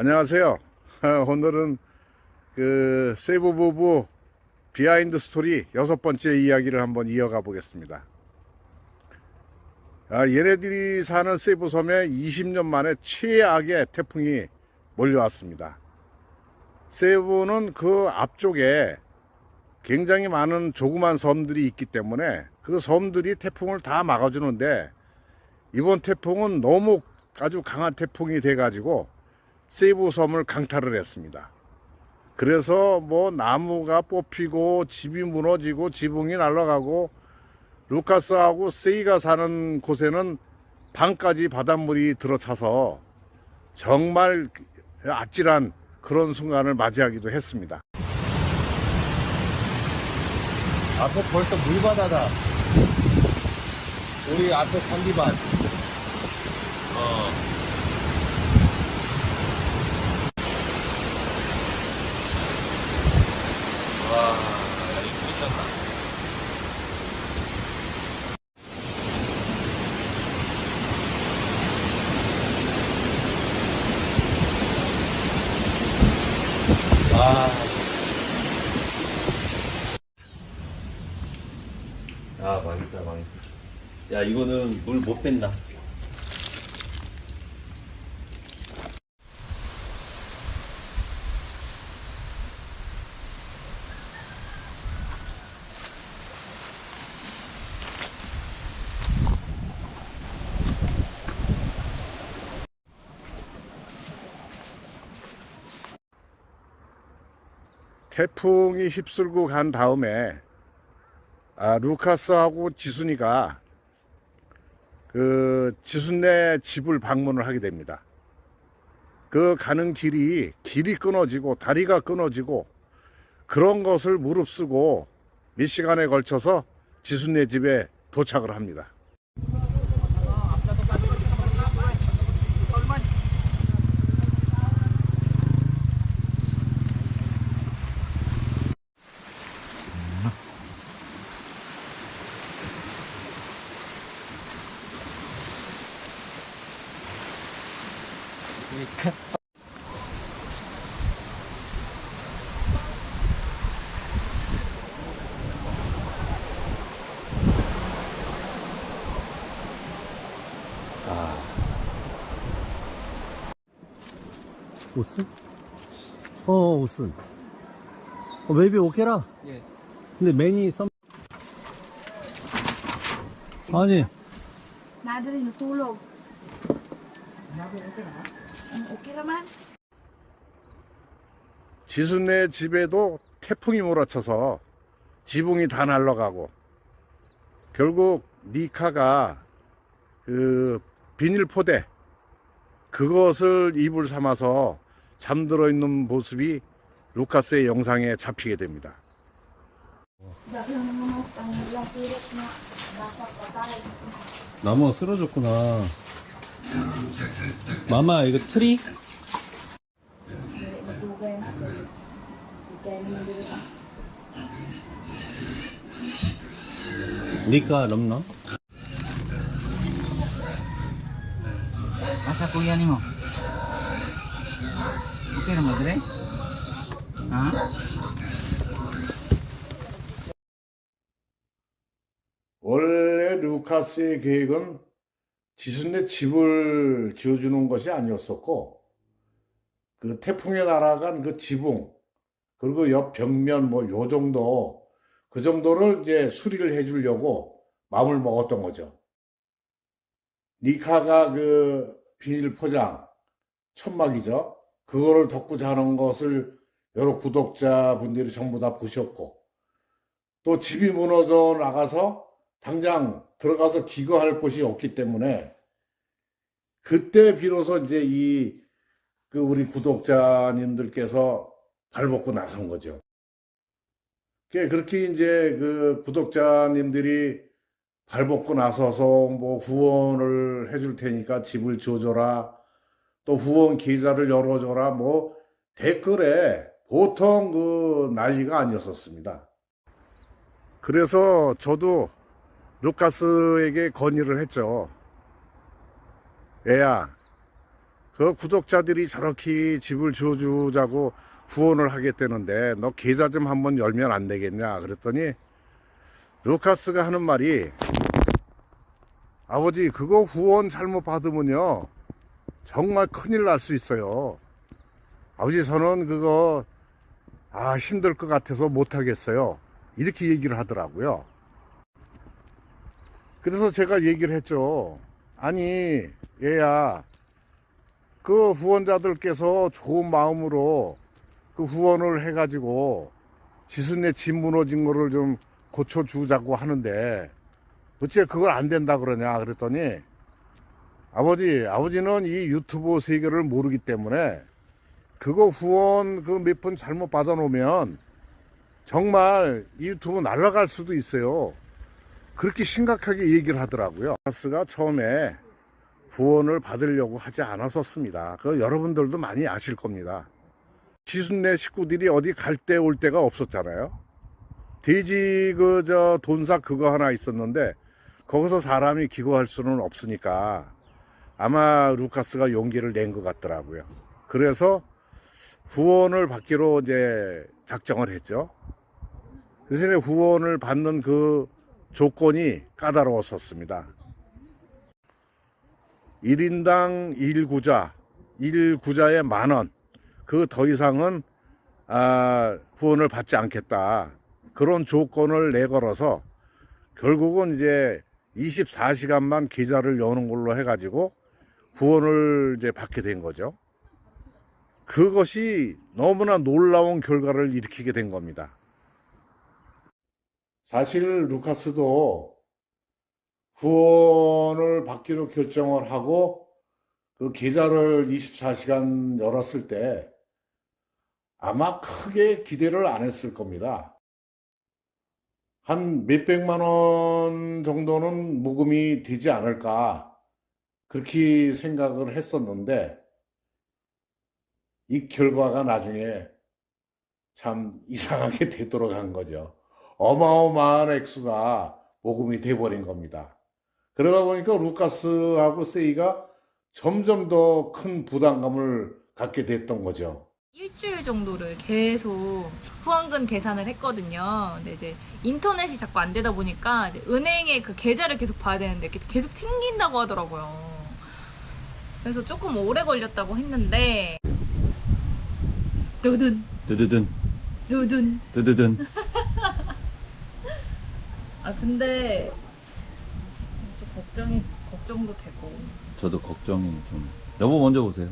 안녕하세요. 오늘은 그 세부 부부 비하인드 스토리 여섯 번째 이야기를 한번 이어가 보겠습니다. 아, 얘네들이 사는 세부 섬에 20년 만에 최악의 태풍이 몰려왔습니다. 세부는 그 앞쪽에 굉장히 많은 조그만 섬들이 있기 때문에 그 섬들이 태풍을 다 막아주는데 이번 태풍은 너무 아주 강한 태풍이 돼가지고 세부 섬을 강탈을 했습니다. 그래서 뭐 나무가 뽑히고 집이 무너지고 지붕이 날아가고 루카스하고 세이가 사는 곳에는 방까지 바닷물이 들어차서 정말 아찔한 그런 순간을 맞이하기도 했습니다. 앞에 벌써 물바다다. 우리 앞에 잔디밭. 어. 와, 이거 미쳤다. 아. 아 망했다 망했다 야 이거는 물못 뺀다 태풍이 휩쓸고 간 다음에 아, 루카스하고 지순이가 그 지순네 집을 방문을 하게 됩니다. 그 가는 길이 길이 끊어지고 다리가 끊어지고 그런 것을 무릅쓰고 몇 시간에 걸쳐서 지순네 집에 도착을 합니다. 옷은? 어, 옷은. 어, maybe 오케라. 예. 근데 매니 썸. 아니, Nader yung tulog. Ang okay naman. 지순네 집에도 태풍이 몰아쳐서 지붕이 다 날아가고 결국 니카가 그 비닐 포대 그것을 이불 삼아서 잠들어 있는 모습이 루카스의 영상에 잡히게 됩니다. 나무가 쓰러졌구나. 마마, 이거 트리? 니까 넘나? Okay na mo dire? Ha? 원래 루카스의 계획은 지순네 집을 지어주는 것이 아니었었고 그 태풍에 날아간 그 지붕 그리고 옆 벽면 뭐 요 정도 그 정도를 이제 수리를 해주려고 마음을 먹었던 거죠. 니카가 그 비닐 포장 천막이죠. 그거를 덮고 자는 것을 여러 구독자분들이 전부 다 보셨고 또 집이 무너져 나가서 당장 들어가서 기거할 곳이 없기 때문에 그때 비로소 이제 이 그 우리 구독자님들께서 발벗고 나선 거죠. 그 그렇게 이제 그 구독자님들이 발벗고 나서서 뭐 후원을 해줄 테니까 집을 지어줘라 또 후원 계좌를 열어줘라 뭐 댓글에 보통 그 난리가 아니었었습니다. 그래서 저도 루카스에게 건의를 했죠. 애야, 그 구독자들이 저렇게 집을 지어주자고 후원을 하겠다는데 너 계좌 좀 한번 열면 안 되겠냐 그랬더니 루카스가 하는 말이 아버지 그거 후원 잘못 받으면요 정말 큰일 날 수 있어요. 아버지 저는 그거 아 힘들 것 같아서 못 하겠어요. 이렇게 얘기를 하더라고요. 그래서 제가 얘기를 했죠. 아니 얘야 그 후원자들께서 좋은 마음으로 그 후원을 해가지고 지순내 집 무너진 거를 좀 고쳐주자고 하는데 어째 그걸 안 된다 그러냐 그랬더니 아버지 아버지는 이 유튜브 세계를 모르기 때문에 그거 후원 그 몇 번 잘못 받아 놓으면 정말 이 유튜브 날아갈 수도 있어요. 그렇게 심각하게 얘기를 하더라고요. 가스가 처음에 후원을 받으려고 하지 않았었습니다. 그 여러분들도 많이 아실 겁니다. 지순내 식구들이 어디 갈 때 올 때가 없었잖아요. 돼지 그 저 돈사 그거 하나 있었는데 거기서 사람이 기거할 수는 없으니까 아마 루카스가 용기를 낸 것 같더라고요. 그래서 후원을 받기로 이제 작정을 했죠. 대신에 후원을 받는 그 조건이 까다로웠었습니다. 1인당 1구자, 1구자에 만 원. 그 더 이상은 아, 후원을 받지 않겠다. 그런 조건을 내걸어서 결국은 이제 24시간만 계좌를 여는 걸로 해가지고 후원을 이제 받게 된 거죠. 그것이 너무나 놀라운 결과를 일으키게 된 겁니다. 사실 루카스도 후원을 받기로 결정을 하고 그 계좌를 24시간 열었을 때 아마 크게 기대를 안 했을 겁니다. 한 몇백만 원 정도는 모금이 되지 않을까 그렇게 생각을 했었는데 이 결과가 나중에 참 이상하게 되도록 한 거죠. 어마어마한 액수가 모금이 돼버린 겁니다. 그러다 보니까 루카스하고 세이가 점점 더 큰 부담감을 갖게 됐던 거죠. 일주일 정도를 계속 후원금 계산을 했거든요. 근데 이제 인터넷이 자꾸 안 되다 보니까 은행에 그 계좌를 계속 봐야 되는데 계속 튕긴다고 하더라고요. 그래서 조금 오래 걸렸다고 했는데 두둔 드드든, 두둔 드드든. 아 근데 좀 걱정이 걱정도 되고 저도 걱정이 좀. 여보 먼저 보세요.